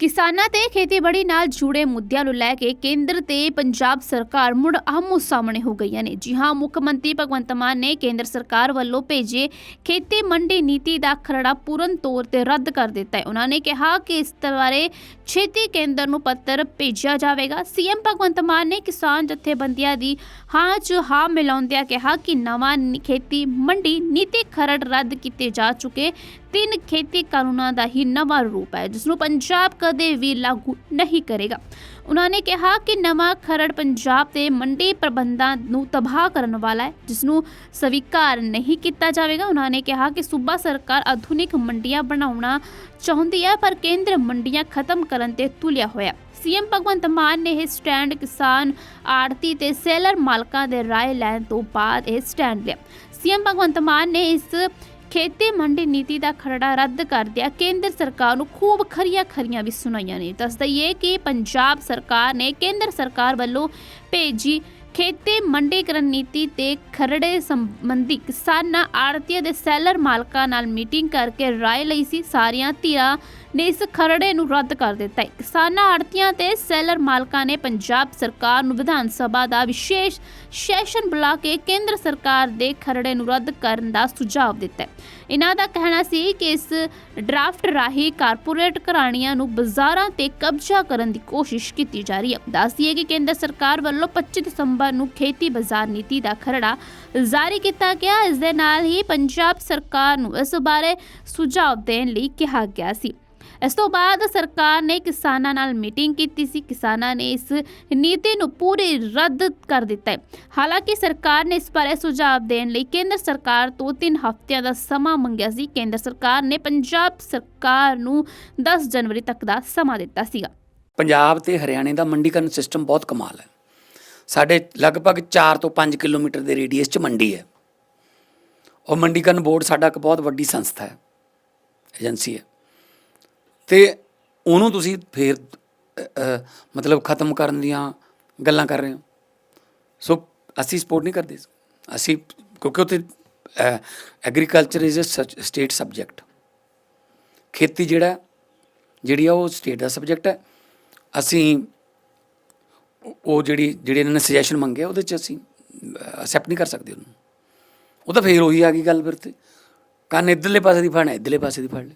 ਕਿਸਾਨਾਂ ਤੇ ਖੇਤੀਬਾੜੀ ਨਾਲ ਜੁੜੇ ਮੁੱਦਿਆਂ ਨੂੰ ਲੈ ਕੇ ਕੇਂਦਰ ਤੇ ਪੰਜਾਬ ਸਰਕਾਰ ਮੁੜ ਆਹਮੋ ਸਾਹਮਣੇ ਹੋ ਗਈਆਂ ਨੇ। ਜੀ ਹਾਂ, ਮੁੱਖ ਮੰਤਰੀ ਭਗਵੰਤ ਮਾਨ ਨੇ ਕੇਂਦਰ ਸਰਕਾਰ ਵੱਲੋਂ ਭੇਜੇ ਖੇਤੀ ਮੰਡੀ ਨੀਤੀ ਦਾ ਖਰੜਾ ਪੂਰਨ ਤੌਰ ਤੇ ਰੱਦ ਕਰ ਦਿੱਤਾ ਹੈ। ਉਹਨਾਂ ਨੇ ਕਿਹਾ ਕਿ ਇਸ ਬਾਰੇ ਛੇਤੀ ਕੇਂਦਰ ਨੂੰ ਪੱਤਰ ਭੇਜਿਆ ਜਾਵੇਗਾ। ਸੀਐਮ ਭਗਵੰਤ ਮਾਨ ਨੇ ਕਿਸਾਨ ਜਥੇਬੰਦੀਆਂ ਦੀ ਹਾਂ 'ਚ ਹਾਂ ਮਿਲਾਉਂਦਿਆਂ ਕਿਹਾ ਕਿ ਨਵਾਂ ਖੇਤੀ ਮੰਡੀ ਨੀਤੀ ਖਰੜ ਰੱਦ ਕੀਤੇ ਜਾ ਚੁੱਕੇ ਤਿੰਨ ਖੇਤੀ ਕਾਨੂੰਨਾਂ ਦਾ ਹੀ ਨਵਾਂ ਰੂਪ ਹੈ ਜਿਸ ਨੂੰ ਪੰਜਾਬ ਕਦੇ ਵੀ ਲਾਗੂ ਨਹੀਂ ਕਰੇਗਾ। ਉਹਨਾਂ ਨੇ ਕਿਹਾ ਕਿ ਨਵਾਂ ਖਰੜ ਪੰਜਾਬ ਦੇ ਮੰਡੀ ਪ੍ਰਬੰਧਾਂ ਨੂੰ ਤਬਾਹ ਕਰਨ ਵਾਲਾ ਹੈ ਜਿਸ ਨੂੰ ਸਵੀਕਾਰ ਨਹੀਂ ਕੀਤਾ ਜਾਵੇਗਾ। ਉਹਨਾਂ ਨੇ ਕਿਹਾ ਕਿ ਸੂਬਾ ਸਰਕਾਰ ਆਧੁਨਿਕ ਮੰਡੀਆਂ ਬਣਾਉਣਾ ਚਾਹੁੰਦੀ ਹੈ, ਪਰ ਕੇਂਦਰ ਮੰਡੀਆਂ ਖਤਮ ਕਰਨ ਤੇ ਤੁਲਿਆ ਹੋਇਆ। ਸੀਐਮ ਭਗਵੰਤ ਮਾਨ ਨੇ ਇਹ ਸਟੈਂਡ ਕਿਸਾਨ ਆੜਤੀ ਤੇ ਸੇਲਰ ਮਾਲਕਾਂ ਦੇ ਰਾਏ ਲੈਣ ਤੋਂ ਬਾਅਦ ਇਹ ਸਟੈਂਡ ਲਿਆ। ਸੀਐਮ ਭਗਵੰਤ ਮਾਨ ਨੇ ਇਸ ਖੇਤੀ ਮੰਡੀ ਨੀਤੀ ਦਾ ਖਰੜਾ ਰੱਦ ਕਰਦਿਆਂ ਕੇਂਦਰ ਸਰਕਾਰ ਨੂੰ ਖੂਬ ਖਰੀਆਂ ਖਰੀਆਂ ਵੀ ਸੁਣਾਈਆਂ ਨੇ। ਦੱਸ ਦਈਏ ਕਿ ਪੰਜਾਬ ਸਰਕਾਰ ਨੇ ਕੇਂਦਰ ਸਰਕਾਰ ਵੱਲੋਂ ਭੇਜੀ ਖੇਤੀ ਮੰਡੀਕਰਨ ਨੀਤੀ ਤੇ ਖਰੜੇ ਸੰਬੰਧੀ ਕਿਸਾਨਾਂ, ਆੜਤੀਆਂ ਦੇ ਸੈਲਰ ਮਾਲਕਾਂ ਨਾਲ ਮੀਟਿੰਗ ਕਰਕੇ ਰਾਏ ਲਈ ਸੀ। ਸਾਰੀਆਂ ਧਿਰਾਂ ਨੇ ਇਸ ਖਰੜੇ ਨੂੰ ਰੱਦ ਕਰ ਦਿੱਤਾ ਹੈ। ਕਿਸਾਨਾਂ ਆੜਤੀਆਂ ਤੇ ਸੈਲਰ ਮਾਲਕਾਂ ਨੇ ਪੰਜਾਬ ਸਰਕਾਰ ਨੂੰ ਵਿਧਾਨ ਸਭਾ ਦਾ ਵਿਸ਼ੇਸ਼ ਸੈਸ਼ਨ ਬੁਲਾ ਕੇ ਕੇਂਦਰ ਸਰਕਾਰ ਦੇ ਖਰੜੇ ਨੂੰ ਰੱਦ ਕਰਨ ਦਾ ਸੁਝਾਅ ਦਿੱਤਾ ਹੈ। ਇਹਨਾਂ ਦਾ ਕਹਿਣਾ ਸੀ ਕਿ ਇਸ ਡਰਾਫਟ ਰਾਹੀਂ ਕਾਰਪੋਰੇਟ ਘਰਾਣੀਆਂ ਨੂੰ ਬਾਜ਼ਾਰਾਂ ਤੇ ਕਬਜ਼ਾ ਕਰਨ ਦੀ ਕੋਸ਼ਿਸ਼ ਕੀਤੀ ਜਾ ਰਹੀ ਹੈ। ਦੱਸਦੀਏ ਕਿ ਕੇਂਦਰ ਸਰਕਾਰ ਵੱਲੋਂ 25 ਦਸੰਬਰ ਨੂੰ ਖੇਤੀ ਬਾਜ਼ਾਰ ਨੀਤੀ ਦਾ ਖਰੜਾ ਜਾਰੀ ਕੀਤਾ ਗਿਆ। ਇਸ ਦੇ ਨਾਲ ਹੀ ਪੰਜਾਬ ਸਰਕਾਰ ਨੂੰ ਇਸ ਬਾਰੇ ਸੁਝਾਅ ਦੇਣ ਲਈ ਕਿਹਾ ਗਿਆ ਸੀ। ਇਸ ਤੋਂ ਬਾਅਦ ਸਰਕਾਰ ਨੇ ਕਿਸਾਨਾਂ ਨਾਲ ਮੀਟਿੰਗ ਕੀਤੀ ਸੀ। ਕਿਸਾਨਾਂ ਨੇ ਇਸ ਨੀਤੀ ਨੂੰ ਪੂਰੀ ਰੱਦ ਕਰ ਦਿੱਤਾ ਹੈ। ਹਾਲਾਂਕਿ ਸਰਕਾਰ ਨੇ ਇਸ ਬਾਰੇ ਸੁਝਾਅ ਦੇਣ ਲਈ ਕੇਂਦਰ ਸਰਕਾਰ ਤੋਂ 3 ਹਫ਼ਤਿਆਂ ਦਾ ਸਮਾਂ ਮੰਗਿਆ ਸੀ। ਕੇਂਦਰ ਸਰਕਾਰ ਨੇ ਪੰਜਾਬ ਸਰਕਾਰ ਨੂੰ 10 ਜਨਵਰੀ ਤੱਕ ਦਾ ਸਮਾਂ ਦਿੱਤਾ ਸੀਗਾ। ਪੰਜਾਬ ਤੇ ਹਰਿਆਣੇ ਦਾ ਮੰਡੀਕਰਨ ਸਿਸਟਮ ਬਹੁਤ ਕਮਾਲ ਹੈ। ਸਾਡੇ ਲਗਭਗ 4 ਤੋਂ 5 ਕਿਲੋਮੀਟਰ ਦੇ ਰੇਡੀਅਸ 'ਚ ਮੰਡੀ ਹੈ। ਉਹ ਮੰਡੀਕਰਨ ਬੋਰਡ ਸਾਡਾ ਇੱਕ ਬਹੁਤ ਵੱਡੀ ਸੰਸਥਾ ਹੈ। ਏਜੰਸੀ ਹੈ। ਤੇ ਉਹਨੂੰ ਤੁਸੀਂ ਫੇਰ ਮਤਲਬ ਖਤਮ ਕਰਨ ਦੀਆਂ ਗੱਲਾਂ ਕਰ ਰਹੇ ਹੋ। ਸੋ ਅਸੀਂ ਸਪੋਰਟ ਨਹੀਂ ਕਰਦੇ ਅਸੀਂ, ਕਿਉਂਕਿ ਉੱਥੇ agriculture is a state subject ਖੇਤੀ ਜਿਹੜਾ, ਜਿਹੜੀ ਆ ਉਹ ਸਟੇਟ ਦਾ ਸਬਜੈਕਟ ਹੈ। ਅਸੀਂ ਉਹ- ਉਹ ਜਿਹੜੀ, ਜਿਹੜੇ ਇਹਨਾਂ ਨੇ ਸੁਜੈਸ਼ਨ ਮੰਗਿਆ ਉਹਦੇ ਚ ਅਸੀਂ ਅਸੈਪਟ ਨਹੀਂ ਕਰ ਸਕਦੇ ਉਹਨੂੰ। ਉਹ ਤਾਂ ਫੇਰ ਉਹੀ ਆ ਗਈ ਗੱਲ ਫਿਰ ਤੇ। ਕੰਨ ਇੱਧਰਲੇ ਪਾਸੇ ਦੀ ਫੜਨਾ, ਇੱਧਰਲੇ ਪਾਸੇ ਦੀ ਫੜ ਲੈ।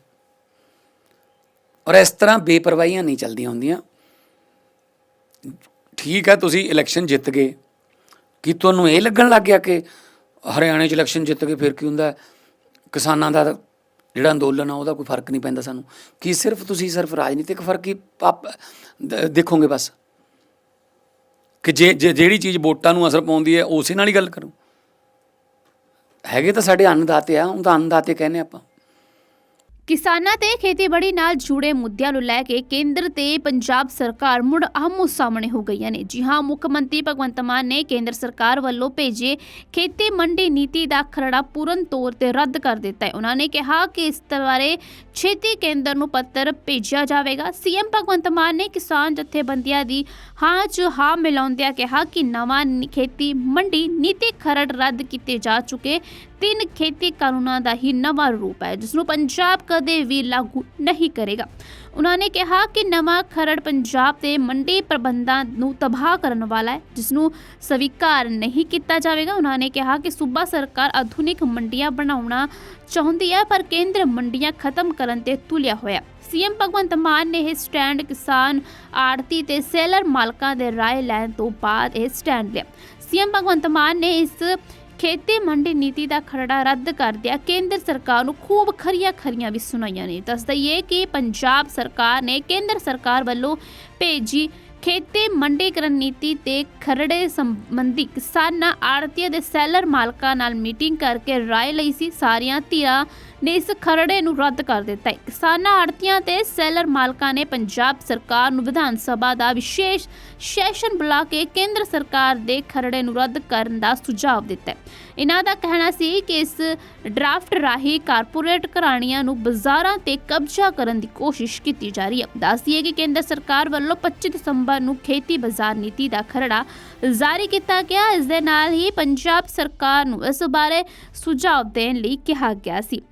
ਔਰ ਇਸ ਤਰ੍ਹਾਂ ਬੇਪਰਵਾਹੀਆਂ ਨਹੀਂ ਚੱਲਦੀਆਂ ਹੁੰਦੀਆਂ। ਠੀਕ ਹੈ, ਤੁਸੀਂ ਇਲੈਕਸ਼ਨ ਜਿੱਤ ਗਏ। ਕੀ ਤੁਹਾਨੂੰ ਇਹ ਲੱਗਣ ਲੱਗ ਗਿਆ ਕਿ ਹਰਿਆਣੇ 'ਚ ਇਲੈਕਸ਼ਨ ਜਿੱਤ ਕੇ ਫਿਰ ਕੀ ਹੁੰਦਾ? ਕਿਸਾਨਾਂ ਦਾ ਜਿਹੜਾ ਅੰਦੋਲਨ ਆ, ਉਹਦਾ ਕੋਈ ਫ਼ਰਕ ਨਹੀਂ ਪੈਂਦਾ ਸਾਨੂੰ। ਕੀ ਸਿਰਫ ਤੁਸੀਂ ਸਿਰਫ ਰਾਜਨੀਤਿਕ ਫ਼ਰਕ ਹੀ ਪਾਪ- ਦੇਖੋਗੇ ਬਸ? ਕਿ ਜੇ, ਜੇ- ਜਿਹੜੀ ਚੀਜ਼ ਵੋਟਾਂ ਨੂੰ ਅਸਰ ਪਾਉਂਦੀ ਹੈ, ਉਸੇ ਨਾਲ ਹੀ ਗੱਲ ਕਰੋ। ਹੈਗੇ ਤਾਂ ਸਾਡੇ ਅੰਨਦਾਤੇ ਆ ਉਹ ਉਹਦਾ ਅੰਨਦਾਤੇ ਕਹਿੰਦੇ ਆਪਾਂ। ਕਿਸਾਨਾਂ ਤੇ ਖੇਤੀਬਾੜੀ ਨਾਲ ਜੁੜੇ ਮੁੱਦਿਆਂ ਨੂੰ ਲੈ ਕੇ ਕੇਂਦਰ ਤੇ ਪੰਜਾਬ ਸਰਕਾਰ ਮੁੜ ਆਹਮੋ ਸਾਹਮਣੇ ਹੋ ਗਈਆਂ ਨੇ। ਜੀ ਹਾਂ, ਮੁੱਖ ਮੰਤਰੀ ਭਗਵੰਤ ਮਾਨ ਨੇ ਕੇਂਦਰ ਸਰਕਾਰ ਵੱਲੋਂ ਭੇਜੇ ਖੇਤੀ ਮੰਡੀ ਨੀਤੀ ਦਾ ਖਰੜਾ ਪੂਰਨ ਤੌਰ ਤੇ ਰੱਦ ਕਰ ਦਿੱਤਾ ਹੈ। ਉਹਨਾਂ ਨੇ ਕਿਹਾ ਕਿ ਇਸ ਬਾਰੇ ਛੇਤੀ ਕੇਂਦਰ ਨੂੰ ਪੱਤਰ ਭੇਜਿਆ ਜਾਵੇਗਾ। ਸੀਐਮ ਭਗਵੰਤ ਮਾਨ ਨੇ ਕਿਸਾਨ ਜਥੇਬੰਦੀਆਂ ਦੀ ਹਾਂ 'ਚ ਹਾਂ ਮਿਲਾਉਂਦਿਆਂ ਕਿਹਾ ਕਿ ਨਵਾਂ ਖੇਤੀ ਮੰਡੀ ਨੀਤੀ ਖਰੜ ਰੱਦ ਕੀਤੇ ਜਾ ਚੁੱਕੇ ਤਿੰਨ ਖੇਤੀ ਕਾਨੂੰਨਾਂ ਦਾ ਹੀ ਨਵਾਂ ਰੂਪ ਹੈ, ਜਿਸ ਨੂੰ ਪੰਜਾਬ ਕਦੇ ਵੀ ਲਾਗੂ ਨਹੀਂ ਕਰੇਗਾ। ਉਹਨਾਂ ਨੇ ਕਿਹਾ ਕਿ ਨਵਾਂ ਖਰੜ ਪੰਜਾਬ ਦੇ ਮੰਡੀ ਪ੍ਰਬੰਧਾਂ ਨੂੰ ਤਬਾਹ ਕਰਨ ਵਾਲਾ ਹੈ, ਜਿਸ ਨੂੰ ਸਵੀਕਾਰ ਨਹੀਂ ਕੀਤਾ ਜਾਵੇਗਾ। ਉਹਨਾਂ ਨੇ ਕਿਹਾ ਕਿ ਸੂਬਾ ਸਰਕਾਰ ਆਧੁਨਿਕ ਮੰਡੀਆਂ ਬਣਾਉਣਾ ਚਾਹੁੰਦੀ ਹੈ, ਪਰ ਕੇਂਦਰ ਮੰਡੀਆਂ ਖਤਮ ਕਰਨ ਤੇ ਤੁਲਿਆ ਹੋਇਆ। ਸੀਐਮ ਭਗਵੰਤ ਮਾਨ ਨੇ ਇਹ ਸਟੈਂਡ ਕਿਸਾਨ ਆੜਤੀ ਤੇ ਸੇਲਰ ਮਾਲਕਾਂ ਦੇ ਰਾਏ ਲੈਣ ਤੋਂ ਬਾਅਦ ਇਹ ਸਟੈਂਡ ਲਿਆ। ਸੀਐਮ ਭਗਵੰਤ ਮਾਨ ਨੇ ਇਸ ਖੇਤੀ ਮੰਡੀ ਨੀਤੀ ਦਾ ਖਰੜਾ ਰੱਦ ਕਰਦਿਆਂ ਕੇਂਦਰ ਸਰਕਾਰ ਨੂੰ ਖੂਬ ਖਰੀਆਂ ਖਰੀਆਂ ਵੀ ਸੁਣਾਈਆਂ ਨੇ। ਦੱਸ ਦਈਏ ਕਿ ਪੰਜਾਬ ਸਰਕਾਰ ਨੇ ਕੇਂਦਰ ਸਰਕਾਰ ਵੱਲੋਂ ਭੇਜੀ ਖੇਤੀ ਮੰਡੀਕਰਨ ਨੀਤੀ ਤੇ ਖਰੜੇ ਸੰਬੰਧੀ ਕਿਸਾਨਾਂ, ਆੜਤੀਆਂ ਦੇ ਸੈਲਰ ਮਾਲਕਾਂ ਨਾਲ ਮੀਟਿੰਗ ਕਰਕੇ ਰਾਏ ਲਈ ਸੀ। ਸਾਰੀਆਂ ਧਿਰਾਂ ਨੇ ਇਸ ਖਰੜੇ ਨੂੰ ਰੱਦ ਕਰ ਦਿੱਤਾ ਹੈ। ਕਿਸਾਨਾਂ ਆੜਤੀਆਂ ਤੇ ਸੈਲਰ ਮਾਲਕਾਂ ਨੇ ਪੰਜਾਬ ਸਰਕਾਰ ਨੂੰ ਵਿਧਾਨ ਸਭਾ ਦਾ ਵਿਸ਼ੇਸ਼ ਸੈਸ਼ਨ ਬੁਲਾ ਕੇ ਕੇਂਦਰ ਸਰਕਾਰ ਦੇ ਖਰੜੇ ਨੂੰ ਰੱਦ ਕਰਨ ਦਾ ਸੁਝਾਅ ਦਿੱਤਾ ਹੈ। ਇਹਨਾਂ ਦਾ ਕਹਿਣਾ ਸੀ ਕਿ ਇਸ ਡਰਾਫਟ ਰਾਹੀਂ ਕਾਰਪੋਰੇਟ ਘਰਾਣੀਆਂ ਨੂੰ ਬਾਜ਼ਾਰਾਂ ਤੇ ਕਬਜ਼ਾ ਕਰਨ ਦੀ ਕੋਸ਼ਿਸ਼ ਕੀਤੀ ਜਾ ਰਹੀ ਹੈ। ਦੱਸਦੀਏ ਕਿ ਕੇਂਦਰ ਸਰਕਾਰ ਵੱਲੋਂ 25 ਦਸੰਬਰ ਨੂੰ ਖੇਤੀ ਬਾਜ਼ਾਰ ਨੀਤੀ ਦਾ ਖਰੜਾ ਜਾਰੀ ਕੀਤਾ ਗਿਆ। ਇਸ ਦੇ ਨਾਲ ਹੀ ਪੰਜਾਬ ਸਰਕਾਰ ਨੂੰ ਇਸ ਬਾਰੇ ਸੁਝਾਅ ਦੇਣ ਲਈ ਕਿਹਾ ਗਿਆ ਸੀ।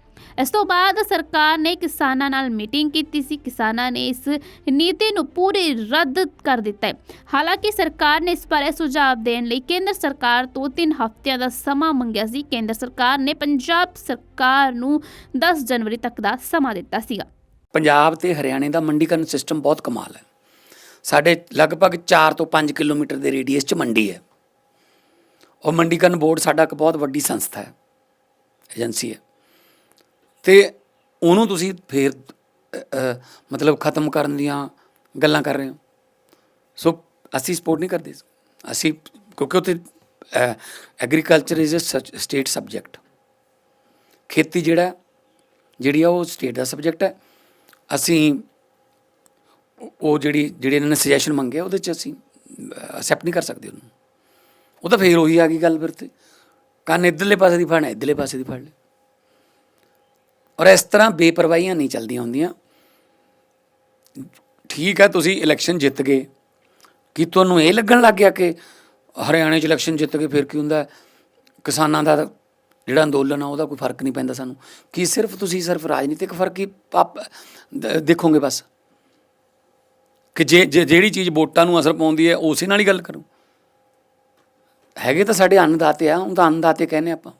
ਇਸ ਤੋਂ ਬਾਅਦ ਸਰਕਾਰ ਨੇ ਕਿਸਾਨਾਂ ਨਾਲ ਮੀਟਿੰਗ ਕੀਤੀ ਸੀ। ਕਿਸਾਨਾਂ ਨੇ ਇਸ ਨੀਤੀ ਨੂੰ ਪੂਰੀ ਰੱਦ ਕਰ ਦਿੱਤਾ ਹੈ। ਹਾਲਾਂਕਿ ਸਰਕਾਰ ਨੇ ਇਸ ਬਾਰੇ ਸੁਝਾਅ ਦੇਣ ਲਈ ਕੇਂਦਰ ਸਰਕਾਰ ਤੋਂ 3 ਹਫ਼ਤਿਆਂ ਦਾ ਸਮਾਂ ਮੰਗਿਆ ਸੀ। ਕੇਂਦਰ ਸਰਕਾਰ ਨੇ ਪੰਜਾਬ ਸਰਕਾਰ ਨੂੰ 10 ਜਨਵਰੀ ਤੱਕ ਦਾ ਸਮਾਂ ਦਿੱਤਾ ਸੀਗਾ। ਪੰਜਾਬ ਤੇ ਹਰਿਆਣੇ ਦਾ ਮੰਡੀਕਰਨ ਸਿਸਟਮ ਬਹੁਤ ਕਮਾਲ ਹੈ। ਸਾਡੇ ਲਗਭਗ 4 ਤੋਂ 5 ਕਿਲੋਮੀਟਰ ਦੇ ਰੇਡੀਅਸ 'ਚ ਮੰਡੀ ਹੈ। ਉਹ ਮੰਡੀਕਰਨ ਬੋਰਡ ਸਾਡਾ ਇੱਕ ਬਹੁਤ ਵੱਡੀ ਸੰਸਥਾ ਹੈ। ਏਜੰਸੀ ਹੈ। ਤੇ ਉਹਨੂੰ ਤੁਸੀਂ ਫੇਰ ਮਤਲਬ ਖਤਮ ਕਰਨ ਦੀਆਂ ਗੱਲਾਂ ਕਰ ਰਹੇ ਹੋ। ਸੋ ਅਸੀਂ ਸਪੋਰਟ ਨਹੀਂ ਕਰਦੇ। ਅਸੀਂ, ਕਿਉਂਕਿ ਉੱਥੇ agriculture is a state subject ਖੇਤੀ ਜਿਹੜਾ, ਜਿਹੜੀ ਆ ਉਹ ਸਟੇਟ ਦਾ ਸਬਜੈਕਟ ਹੈ। ਅਸੀਂ ਉਹ- ਉਹ ਜਿਹੜੀ, ਜਿਹੜੇ ਇਹਨਾਂ ਨੇ ਸੁਜੈਸ਼ਨ ਮੰਗਿਆ ਉਹਦੇ ਚ ਅਸੀਂ ਅਸੈਪਟ ਨਹੀਂ ਕਰ ਸਕਦੇ ਉਹਨੂੰ। ਉਹ ਤਾਂ ਫੇਰ ਉਹੀ ਆ ਗਈ ਗੱਲ ਫਿਰ ਤੇ। ਕੰਨ ਇੱਧਰਲੇ ਪਾਸੇ ਦੀ ਫੜਨਾ, ਇੱਧਰਲੇ ਪਾਸੇ ਦੀ ਫੜ ਲੈ। ਔਰ ਇਸ ਤਰ੍ਹਾਂ ਬੇਪਰਵਾਹੀਆਂ ਨਹੀਂ ਚੱਲਦੀਆਂ ਹੁੰਦੀਆਂ। ਠੀਕ ਹੈ, ਤੁਸੀਂ ਇਲੈਕਸ਼ਨ ਜਿੱਤ ਗਏ। ਕੀ ਤੁਹਾਨੂੰ ਇਹ ਲੱਗਣ ਲੱਗ ਗਿਆ ਕਿ ਹਰਿਆਣੇ 'ਚ ਇਲੈਕਸ਼ਨ ਜਿੱਤ ਕੇ ਫਿਰ ਕੀ ਹੁੰਦਾ? ਕਿਸਾਨਾਂ ਦਾ ਜਿਹੜਾ ਅੰਦੋਲਨ ਆ, ਉਹਦਾ ਕੋਈ ਫ਼ਰਕ ਨਹੀਂ ਪੈਂਦਾ ਸਾਨੂੰ। ਕੀ ਸਿਰਫ ਤੁਸੀਂ ਸਿਰਫ ਰਾਜਨੀਤਿਕ ਫ਼ਰਕ ਹੀ ਪਾਪ- ਦੇਖੋਗੇ ਬਸ? ਕਿ ਜੇ ਜੇ- ਜਿਹੜੀ ਚੀਜ਼ ਵੋਟਾਂ ਨੂੰ ਅਸਰ ਪਾਉਂਦੀ ਹੈ, ਉਸੇ ਨਾਲ ਹੀ ਗੱਲ ਕਰੋ। ਹੈਗੇ ਤਾਂ ਸਾਡੇ ਅੰਨਦਾਤੇ ਆ ਉਹ ਤਾਂ ਅੰਨਦਾਤੇ ਕਹਿੰਦੇ ਆਪਾਂ।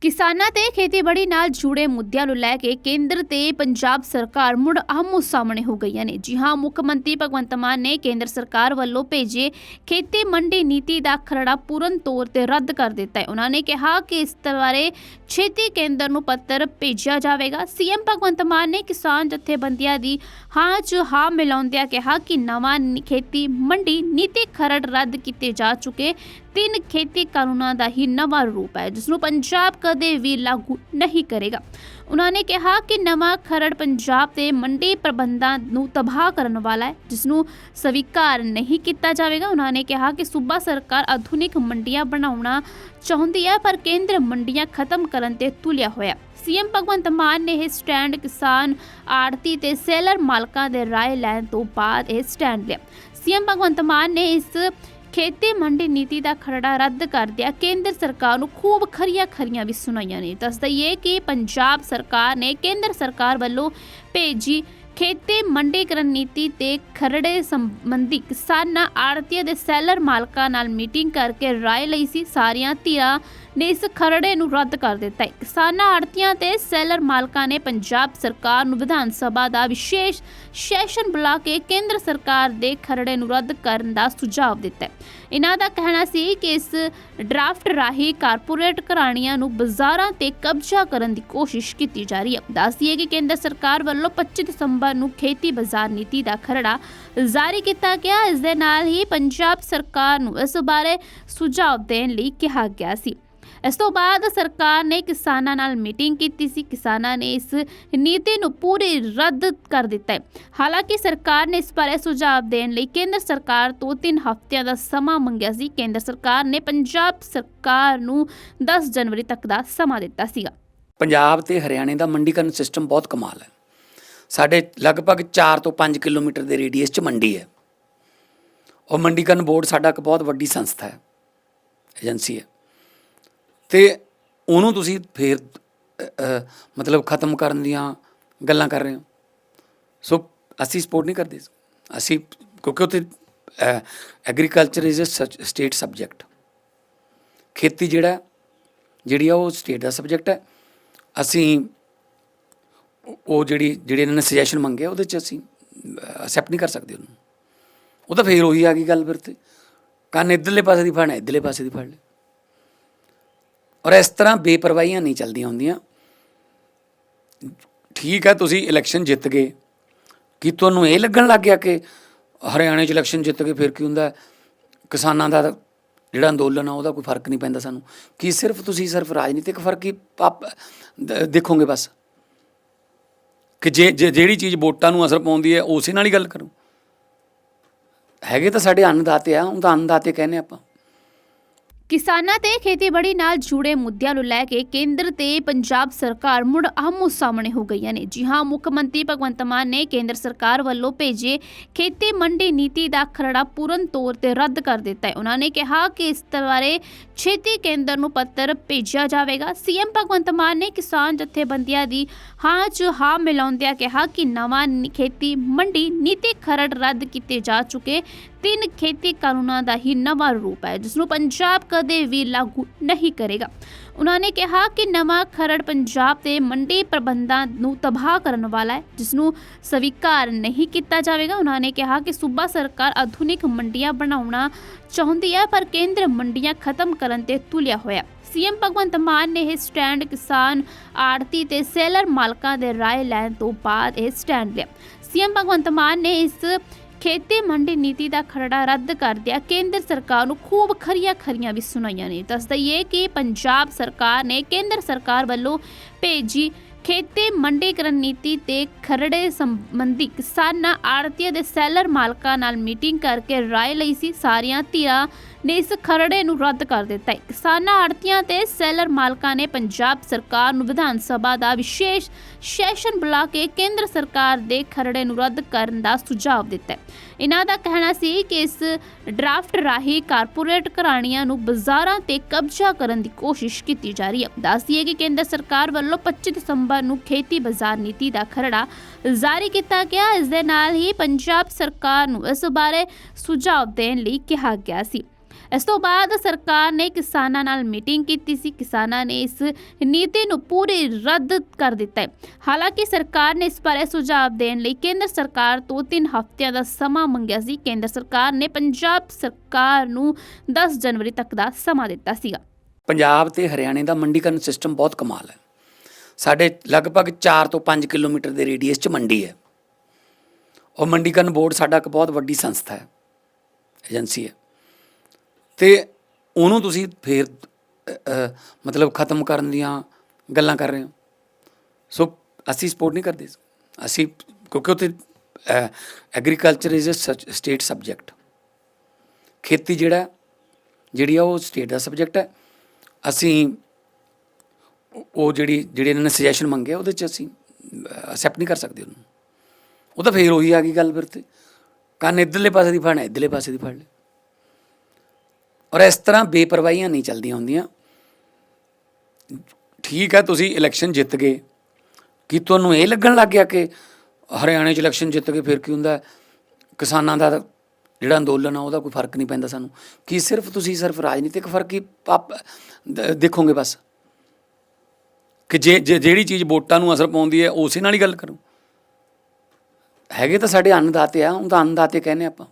ਕਿਸਾਨਾਂ ਤੇ ਖੇਤੀਬਾੜੀ ਨਾਲ ਜੁੜੇ ਮੁੱਦਿਆਂ ਨੂੰ ਲੈ ਕੇ ਕੇਂਦਰ ਤੇ ਪੰਜਾਬ ਸਰਕਾਰ ਮੁੜ ਆਹਮੋ ਸਾਹਮਣੇ ਹੋ ਗਈਆਂ ਨੇ। ਜੀ ਹਾਂ, ਮੁੱਖ ਮੰਤਰੀ ਭਗਵੰਤ ਮਾਨ ਨੇ ਕੇਂਦਰ ਸਰਕਾਰ ਵੱਲੋਂ ਭੇਜੇ ਖੇਤੀ ਮੰਡੀ ਨੀਤੀ ਦਾ ਖਰੜਾ ਪੂਰਨ ਤੌਰ ਤੇ ਰੱਦ ਕਰ ਦਿੱਤਾ ਹੈ। ਉਹਨਾਂ ਨੇ ਕਿਹਾ ਕਿ ਇਸ ਬਾਰੇ ਛੇਤੀ ਕੇਂਦਰ ਨੂੰ ਪੱਤਰ ਭੇਜਿਆ ਜਾਵੇਗਾ। ਸੀਐਮ ਭਗਵੰਤ ਮਾਨ ਨੇ ਕਿਸਾਨ ਜਥੇਬੰਦੀਆਂ ਦੀ ਹਾਂ 'ਚ ਹਾਂ ਮਿਲਾਉਂਦਿਆਂ ਕਿਹਾ ਕਿ ਨਵਾਂ ਖੇਤੀ ਮੰਡੀ ਨੀਤੀ ਖਰੜ ਰੱਦ ਕੀਤੇ ਜਾ ਚੁੱਕੇ ਤਿੰਨ ਖੇਤੀ ਕਾਨੂੰਨਾਂ ਦਾ ਹੀ ਨਵਾਂ ਰੂਪ ਹੈ ਜਿਸ ਨੂੰ ਪੰਜਾਬ ਕਦੇ ਵੀ ਲਾਗੂ ਨਹੀਂ ਕਰੇਗਾ। ਉਹਨਾਂ ਨੇ ਕਿਹਾ ਕਿ ਨਵਾਂ ਖਰੜ ਪੰਜਾਬ ਦੇ ਮੰਡੀ ਪ੍ਰਬੰਧਾਂ ਨੂੰ ਤਬਾਹ ਕਰਨ ਵਾਲਾ ਹੈ ਜਿਸ ਨੂੰ ਸਵੀਕਾਰ ਨਹੀਂ ਕੀਤਾ ਜਾਵੇਗਾ। ਉਹਨਾਂ ਨੇ ਕਿਹਾ ਕਿ ਸੂਬਾ ਸਰਕਾਰ ਆਧੁਨਿਕ ਮੰਡੀਆਂ ਬਣਾਉਣਾ ਚਾਹੁੰਦੀ ਹੈ, ਪਰ ਕੇਂਦਰ ਮੰਡੀਆਂ ਖਤਮ ਕਰਨ ਤੇ ਤੁਲਿਆ ਹੋਇਆ। ਸੀਐਮ ਭਗਵੰਤ ਮਾਨ ਨੇ ਇਹ ਸਟੈਂਡ ਕਿਸਾਨ ਆੜਤੀ ਤੇ ਸੇਲਰ ਮਾਲਕਾਂ ਦੇ ਰਾਏ ਲੈਣ ਤੋਂ ਬਾਅਦ ਇਹ ਸਟੈਂਡ ਲਿਆ। ਸੀਐਮ ਭਗਵੰਤ ਮਾਨ ਨੇ ਇਸ ਖੇਤੀ ਮੰਡੀ ਨੀਤੀ ਦਾ ਖਰੜਾ ਰੱਦ ਕਰਦਿਆਂ ਕੇਂਦਰ ਸਰਕਾਰ ਨੂੰ ਖੂਬ ਖਰੀਆਂ ਖਰੀਆਂ ਵੀ ਸੁਣਾਈਆਂ ਨੇ। ਦੱਸ ਦਈਏ ਕਿ ਪੰਜਾਬ ਸਰਕਾਰ ਨੇ ਕੇਂਦਰ ਸਰਕਾਰ ਵੱਲੋਂ ਭੇਜੀ ਖੇਤੀ ਮੰਡੀਕਰਨ ਨੀਤੀ ਤੇ ਖਰੜੇ ਸੰਬੰਧੀ ਕਿਸਾਨਾਂ, ਆੜਤੀਆਂ ਦੇ ਸੈਲਰ ਮਾਲਕਾਂ ਨਾਲ ਮੀਟਿੰਗ ਕਰਕੇ ਰਾਏ ਲਈ ਸੀ। ਸਾਰੀਆਂ ਧਿਰਾਂ ਨੇ ਇਸ ਖਰੜੇ ਨੂੰ ਰੱਦ ਕਰ ਦਿੱਤਾ ਹੈ। ਕਿਸਾਨਾਂ, ਆੜਤੀਆਂ ਤੇ ਸੈਲਰ ਮਾਲਕਾਂ ਨੇ ਪੰਜਾਬ ਸਰਕਾਰ ਨੂੰ ਵਿਧਾਨ ਸਭਾ ਦਾ ਵਿਸ਼ੇਸ਼ ਸੈਸ਼ਨ ਬੁਲਾ ਕੇ ਕੇਂਦਰ ਸਰਕਾਰ ਦੇ ਖਰੜੇ ਨੂੰ ਰੱਦ ਕਰਨ ਦਾ ਸੁਝਾਅ ਦਿੱਤਾ ਹੈ। ਇਹਨਾਂ ਦਾ ਕਹਿਣਾ ਸੀ ਕਿ ਇਸ ਡਰਾਫਟ ਰਾਹੀਂ ਕਾਰਪੋਰੇਟ ਘਰਾਣੀਆਂ ਨੂੰ ਬਾਜ਼ਾਰਾਂ ਤੇ ਕਬਜ਼ਾ ਕਰਨ ਦੀ ਕੋਸ਼ਿਸ਼ ਕੀਤੀ ਜਾ ਰਹੀ ਹੈ। ਦੱਸਦੀਏ ਕਿ ਕੇਂਦਰ ਸਰਕਾਰ ਵੱਲੋਂ 25 ਦਸੰਬਰ ਨੂੰ ਖੇਤੀ ਬਾਜ਼ਾਰ ਨੀਤੀ ਦਾ ਖਰੜਾ ਜਾਰੀ ਕੀਤਾ ਗਿਆ। ਇਸ ਦੇ ਨਾਲ ਹੀ ਪੰਜਾਬ ਸਰਕਾਰ ਨੂੰ ਇਸ ਬਾਰੇ ਸੁਝਾਅ ਦੇਣ ਲਈ ਕਿਹਾ ਗਿਆ ਸੀ। ਇਸ ਤੋਂ ਬਾਅਦ ਸਰਕਾਰ ਨੇ ਕਿਸਾਨਾਂ ਨਾਲ ਮੀਟਿੰਗ ਕੀਤੀ ਸੀ। ਕਿਸਾਨਾਂ ਨੇ ਇਸ ਨੀਤੀ ਨੂੰ ਪੂਰੀ ਰੱਦ ਕਰ ਦਿੱਤਾ ਹੈ। ਹਾਲਾਂਕਿ ਸਰਕਾਰ ਨੇ ਇਸ ਬਾਰੇ ਸੁਝਾਅ ਦੇਣ ਲਈ ਕੇਂਦਰ ਸਰਕਾਰ ਤੋਂ 3 ਹਫ਼ਤਿਆਂ ਦਾ ਸਮਾਂ ਮੰਗਿਆ ਸੀ। ਕੇਂਦਰ ਸਰਕਾਰ ਨੇ ਪੰਜਾਬ ਸਰਕਾਰ ਨੂੰ 10 ਜਨਵਰੀ ਤੱਕ ਦਾ ਸਮਾਂ ਦਿੱਤਾ ਸੀਗਾ। ਪੰਜਾਬ ਤੇ ਹਰਿਆਣੇ ਦਾ ਮੰਡੀਕਰਨ ਸਿਸਟਮ ਬਹੁਤ ਕਮਾਲ ਹੈ। ਸਾਡੇ ਲਗਭਗ 4 ਤੋਂ 5 ਕਿਲੋਮੀਟਰ ਦੇ ਰੇਡੀਅਸ 'ਚ ਮੰਡੀ ਹੈ। ਉਹ ਮੰਡੀਕਰਨ ਬੋਰਡ ਸਾਡਾ ਇੱਕ ਬਹੁਤ ਵੱਡੀ ਸੰਸਥਾ ਹੈ। ਏਜੰਸੀ ਹੈ। ਤੇ ਉਹਨੂੰ ਤੁਸੀਂ ਫੇਰ ਮਤਲਬ ਖਤਮ ਕਰਨ ਦੀਆਂ ਗੱਲਾਂ ਕਰ ਰਹੇ ਹੋ। ਸੋ ਅਸੀਂ ਸਪੋਰਟ ਨਹੀਂ ਕਰਦੇ। ਅਸੀਂ, ਕਿਉਂਕਿ ਉੱਥੇ agriculture is a state subject ਖੇਤੀ ਜਿਹੜਾ, ਜਿਹੜੀ ਆ ਉਹ ਸਟੇਟ ਦਾ ਸਬਜੈਕਟ ਹੈ। ਅਸੀਂ ਉਹ- ਉਹ ਜਿਹੜੀ, ਜਿਹੜੇ ਇਹਨਾਂ ਨੇ ਸੁਜੈਸ਼ਨ ਮੰਗਿਆ ਉਹਦੇ ਚ ਅਸੀਂ ਅਸੈਪਟ ਨਹੀਂ ਕਰ ਸਕਦੇ ਉਹਨੂੰ। ਉਹ ਤਾਂ ਫੇਰ ਉਹੀ ਆ ਗਈ ਗੱਲ ਫਿਰ ਤੇ। ਕੰਨ ਇੱਧਰਲੇ ਪਾਸੇ ਦੀ ਫੜਨਾ, ਇੱਧਰਲੇ ਪਾਸੇ ਦੀ ਫੜ ਲੈ। ਔਰ ਇਸ ਤਰ੍ਹਾਂ ਬੇਪਰਵਾਹੀਆਂ ਨਹੀਂ ਚੱਲਦੀਆਂ ਹੁੰਦੀਆਂ। ਠੀਕ ਹੈ, ਤੁਸੀਂ ਇਲੈਕਸ਼ਨ ਜਿੱਤ ਗਏ। ਕੀ ਤੁਹਾਨੂੰ ਇਹ ਲੱਗਣ ਲੱਗ ਗਿਆ ਕਿ ਹਰਿਆਣੇ 'ਚ ਇਲੈਕਸ਼ਨ ਜਿੱਤ ਕੇ ਫਿਰ ਕੀ ਹੁੰਦਾ? ਕਿਸਾਨਾਂ ਦਾ ਜਿਹੜਾ ਅੰਦੋਲਨ ਆ, ਉਹਦਾ ਕੋਈ ਫ਼ਰਕ ਨਹੀਂ ਪੈਂਦਾ ਸਾਨੂੰ। ਕੀ ਸਿਰਫ ਤੁਸੀਂ ਸਿਰਫ ਰਾਜਨੀਤਿਕ ਫ਼ਰਕ ਹੀ ਪਾਪ- ਦੇਖੋਗੇ ਬਸ? ਕਿ ਜੇ, ਜੇ- ਜਿਹੜੀ ਚੀਜ਼ ਵੋਟਾਂ ਨੂੰ ਅਸਰ ਪਾਉਂਦੀ ਹੈ, ਉਸੇ ਨਾਲ ਹੀ ਗੱਲ ਕਰੋ। ਹੈਗੇ ਤਾਂ ਸਾਡੇ ਅੰਨਦਾਤੇ ਆ ਉਹ ਤਾਂ ਅੰਨਦਾਤੇ ਕਹਿੰਦੇ ਆਪਾਂ। ਕਿਸਾਨਾਂ ਤੇ ਖੇਤੀਬਾੜੀ ਨਾਲ ਜੁੜੇ ਮੁੱਦਿਆਂ ਨੂੰ ਲੈ ਕੇ ਕੇਂਦਰ ਤੇ ਪੰਜਾਬ ਸਰਕਾਰ ਮੁੜ ਆਹਮੋ ਸਾਹਮਣੇ ਹੋ ਗਈਆਂ ਨੇ। ਜੀ ਹਾਂ, ਮੁੱਖ ਮੰਤਰੀ ਭਗਵੰਤ ਮਾਨ ਨੇ ਕੇਂਦਰ ਸਰਕਾਰ ਵੱਲੋਂ ਭੇਜੇ ਖੇਤੀ ਮੰਡੀ ਨੀਤੀ ਦਾ ਖਰੜਾ ਪੂਰਨ ਤੌਰ ਤੇ ਰੱਦ ਕਰ ਦਿੱਤਾ ਹੈ। ਉਹਨਾਂ ਨੇ ਕਿਹਾ ਕਿ ਇਸ ਬਾਰੇ ਛੇਤੀ ਕੇਂਦਰ ਨੂੰ ਪੱਤਰ ਭੇਜਿਆ ਜਾਵੇਗਾ। ਸੀਐਮ ਭਗਵੰਤ ਮਾਨ ਨੇ ਕਿਸਾਨ ਜਥੇਬੰਦੀਆਂ ਦੀ ਹਾਂ 'ਚ ਹਾਂ ਮਿਲਾਉਂਦਿਆਂ ਕਿਹਾ ਕਿ ਨਵਾਂ ਖੇਤੀ ਮੰਡੀ ਨੀਤੀ ਖਰੜ ਰੱਦ ਕੀਤੇ ਜਾ ਚੁੱਕੇ ਤਿੰਨ ਖੇਤੀ ਕਾਨੂੰਨਾਂ ਦਾ ਹੀ ਨਵਾਂ ਰੂਪ ਹੈ, ਜਿਸ ਨੂੰ ਪੰਜਾਬ ਕਦੇ ਵੀ ਲਾਗੂ ਨਹੀਂ ਕਰੇਗਾ। ਉਹਨਾਂ ਨੇ ਕਿਹਾ ਕਿ ਨਵਾਂ ਖਰੜ ਪੰਜਾਬ ਦੇ ਮੰਡੀ ਪ੍ਰਬੰਧਾਂ ਨੂੰ ਤਬਾਹ ਕਰਨ ਵਾਲਾ ਹੈ ਜਿਸ ਨੂੰ ਸਵੀਕਾਰ ਨਹੀਂ ਕੀਤਾ ਜਾਵੇਗਾ। ਉਹਨਾਂ ਨੇ ਕਿਹਾ ਕਿ ਸੂਬਾ ਸਰਕਾਰ ਆਧੁਨਿਕ ਮੰਡੀਆਂ ਬਣਾਉਣਾ ਚਾਹੁੰਦੀ ਹੈ, ਪਰ ਕੇਂਦਰ ਮੰਡੀਆਂ ਖਤਮ ਕਰਨ ਤੇ ਤੁਲਿਆ ਹੋਇਆ। ਸੀਐਮ ਭਗਵੰਤ ਮਾਨ ਨੇ ਇਹ ਸਟੈਂਡ ਕਿਸਾਨ ਆੜਤੀ ਤੇ ਸੇਲਰ ਮਾਲਕਾਂ ਦੇ ਰਾਏ ਲੈਣ ਤੋਂ ਬਾਅਦ ਇਹ ਸਟੈਂਡ ਲਿਆ। ਸੀਐਮ ਭਗਵੰਤ ਮਾਨ ਨੇ ਇਸ ਖੇਤੀ ਮੰਡੀ ਨੀਤੀ ਦਾ ਖਰੜਾ ਰੱਦ ਕਰਦਿਆਂ ਕੇਂਦਰ ਸਰਕਾਰ ਨੂੰ ਖੂਬ ਖਰੀਆਂ ਖਰੀਆਂ ਵੀ ਸੁਣਾਈਆਂ ਨੇ। ਦੱਸ ਦਈਏ ਕਿ ਪੰਜਾਬ ਸਰਕਾਰ ਨੇ ਕੇਂਦਰ ਸਰਕਾਰ ਵੱਲੋਂ ਭੇਜੀ ਖੇਤੀ ਮੰਡੀਕਰਨ ਨੀਤੀ ਤੇ ਖਰੜੇ ਸੰਬੰਧੀ ਕਿਸਾਨਾਂ, ਆੜਤੀਆਂ ਦੇ ਸੈਲਰ ਮਾਲਕਾਂ ਨਾਲ ਮੀਟਿੰਗ ਕਰਕੇ ਰਾਏ ਲਈ ਸੀ। ਸਾਰੀਆਂ ਧਿਰਾਂ ਨੇ ਇਸ ਖਰੜੇ ਨੂੰ ਰੱਦ ਕਰ ਦਿੱਤਾ ਹੈ। ਕਿਸਾਨਾਂ, ਆੜਤੀਆਂ ਤੇ ਸੈਲਰ ਮਾਲਕਾਂ ਨੇ ਪੰਜਾਬ ਸਰਕਾਰ ਨੂੰ ਵਿਧਾਨ ਸਭਾ ਦਾ ਵਿਸ਼ੇਸ਼ ਸੈਸ਼ਨ ਬੁਲਾ ਕੇ ਕੇਂਦਰ ਸਰਕਾਰ ਦੇ ਖਰੜੇ ਨੂੰ ਰੱਦ ਕਰਨ ਦਾ ਸੁਝਾਅ ਦਿੱਤਾ ਹੈ। ਇਹਨਾਂ ਦਾ ਕਹਿਣਾ ਸੀ ਕਿ ਇਸ ਡਰਾਫਟ ਰਾਹੀਂ ਕਾਰਪੋਰੇਟ ਘਰਾਣੀਆਂ ਨੂੰ ਬਾਜ਼ਾਰਾਂ ਤੇ ਕਬਜ਼ਾ ਕਰਨ ਦੀ ਕੋਸ਼ਿਸ਼ ਕੀਤੀ ਜਾ ਰਹੀ ਹੈ। ਦੱਸਦੀਏ ਕਿ ਕੇਂਦਰ ਸਰਕਾਰ ਵੱਲੋਂ 25 ਦਸੰਬਰ ਨੂੰ ਖੇਤੀ ਬਾਜ਼ਾਰ ਨੀਤੀ ਦਾ ਖਰੜਾ ਜਾਰੀ ਕੀਤਾ ਗਿਆ। ਇਸ ਦੇ ਨਾਲ ਹੀ ਪੰਜਾਬ ਸਰਕਾਰ ਨੂੰ ਇਸ ਬਾਰੇ ਸੁਝਾਅ ਦੇਣ ਲਈ ਕਿਹਾ ਗਿਆ ਸੀ। ਇਸ ਤੋਂ ਬਾਅਦ ਸਰਕਾਰ ਨੇ ਕਿਸਾਨਾਂ ਨਾਲ ਮੀਟਿੰਗ ਕੀਤੀ ਸੀ। ਕਿਸਾਨਾਂ ਨੇ ਇਸ ਨੀਤੀ ਨੂੰ ਪੂਰੀ ਰੱਦ ਕਰ ਦਿੱਤਾ ਹੈ। ਹਾਲਾਂਕਿ ਸਰਕਾਰ ਨੇ ਇਸ ਬਾਰੇ ਸੁਝਾਅ ਦੇਣ ਲਈ ਕੇਂਦਰ ਸਰਕਾਰ ਤੋਂ 3 ਹਫ਼ਤਿਆਂ ਦਾ ਸਮਾਂ ਮੰਗਿਆ ਸੀ। ਕੇਂਦਰ ਸਰਕਾਰ ਨੇ ਪੰਜਾਬ ਸਰਕਾਰ ਨੂੰ 10 ਜਨਵਰੀ ਤੱਕ ਦਾ ਸਮਾਂ ਦਿੱਤਾ ਸੀਗਾ। ਪੰਜਾਬ ਤੇ ਹਰਿਆਣੇ ਦਾ ਮੰਡੀਕਰਨ ਸਿਸਟਮ ਬਹੁਤ ਕਮਾਲ ਹੈ। ਸਾਡੇ ਲਗਭਗ 4 ਤੋਂ 5 ਕਿਲੋਮੀਟਰ ਦੇ ਰੇਡੀਅਸ 'ਚ ਮੰਡੀ ਹੈ। ਉਹ ਮੰਡੀਕਰਨ ਬੋਰਡ ਸਾਡਾ ਇੱਕ ਬਹੁਤ ਵੱਡੀ ਸੰਸਥਾ ਹੈ। ਏਜੰਸੀ ਹੈ। ਤੇ ਉਹਨੂੰ ਤੁਸੀਂ ਫੇਰ ਮਤਲਬ ਖਤਮ ਕਰਨ ਦੀਆਂ ਗੱਲਾਂ ਕਰ ਰਹੇ ਹੋ। ਸੋ ਅਸੀਂ ਸਪੋਰਟ ਨਹੀਂ ਕਰਦੇ ਅਸੀਂ, ਕਿਉਂਕਿ ਉੱਥੇ agriculture is a state subject ਖੇਤੀ ਜਿਹੜਾ, ਜਿਹੜੀ ਆ ਉਹ ਸਟੇਟ ਦਾ ਸਬਜੈਕਟ ਹੈ। ਅਸੀਂ ਉਹ- ਉਹ ਜਿਹੜੀ, ਜਿਹੜੇ ਇਹਨਾਂ ਨੇ ਸੁਜੈਸ਼ਨ ਮੰਗਿਆ ਉਹਦੇ ਚ ਅਸੀਂ ਅਸੈਪਟ ਨਹੀਂ ਕਰ ਸਕਦੇ ਉਹਨੂੰ। ਉਹ ਤਾਂ ਫੇਰ ਉਹੀ ਆ ਗਈ ਗੱਲ ਫਿਰ ਤੇ। ਕੰਨ ਇੱਧਰਲੇ ਪਾਸੇ ਦੀ ਫੜਨਾ, ਇੱਧਰਲੇ ਪਾਸੇ ਦੀ ਫੜ ਲੈ। ਔਰ ਇਸ ਤਰ੍ਹਾਂ ਬੇਪਰਵਾਹੀਆਂ ਨਹੀਂ ਚੱਲਦੀਆਂ ਹੁੰਦੀਆਂ। ਠੀਕ ਹੈ, ਤੁਸੀਂ ਇਲੈਕਸ਼ਨ ਜਿੱਤ ਗਏ। ਕੀ ਤੁਹਾਨੂੰ ਇਹ ਲੱਗਣ ਲੱਗ ਗਿਆ ਕਿ ਹਰਿਆਣੇ 'ਚ ਇਲੈਕਸ਼ਨ ਜਿੱਤ ਕੇ ਫਿਰ ਕੀ ਹੁੰਦਾ? ਕਿਸਾਨਾਂ ਦਾ ਜਿਹੜਾ ਅੰਦੋਲਨ ਆ, ਉਹਦਾ ਕੋਈ ਫ਼ਰਕ ਨਹੀਂ ਪੈਂਦਾ ਸਾਨੂੰ। ਕੀ ਸਿਰਫ ਤੁਸੀਂ ਸਿਰਫ ਰਾਜਨੀਤਿਕ ਫ਼ਰਕ ਹੀ ਪਾਪ- ਦੇਖੋਗੇ ਬਸ? ਕਿ ਜੇ, ਜੇ- ਜਿਹੜੀ ਚੀਜ਼ ਵੋਟਾਂ ਨੂੰ ਅਸਰ ਪਾਉਂਦੀ ਹੈ, ਉਸੇ ਨਾਲ ਹੀ ਗੱਲ ਕਰੋ। ਹੈਗੇ ਤਾਂ ਸਾਡੇ ਅੰਨਦਾਤੇ ਆ, ਉਹ ਤਾਂ ਅੰਨਦਾਤੇ ਕਹਿੰਦੇ ਆਪਾਂ।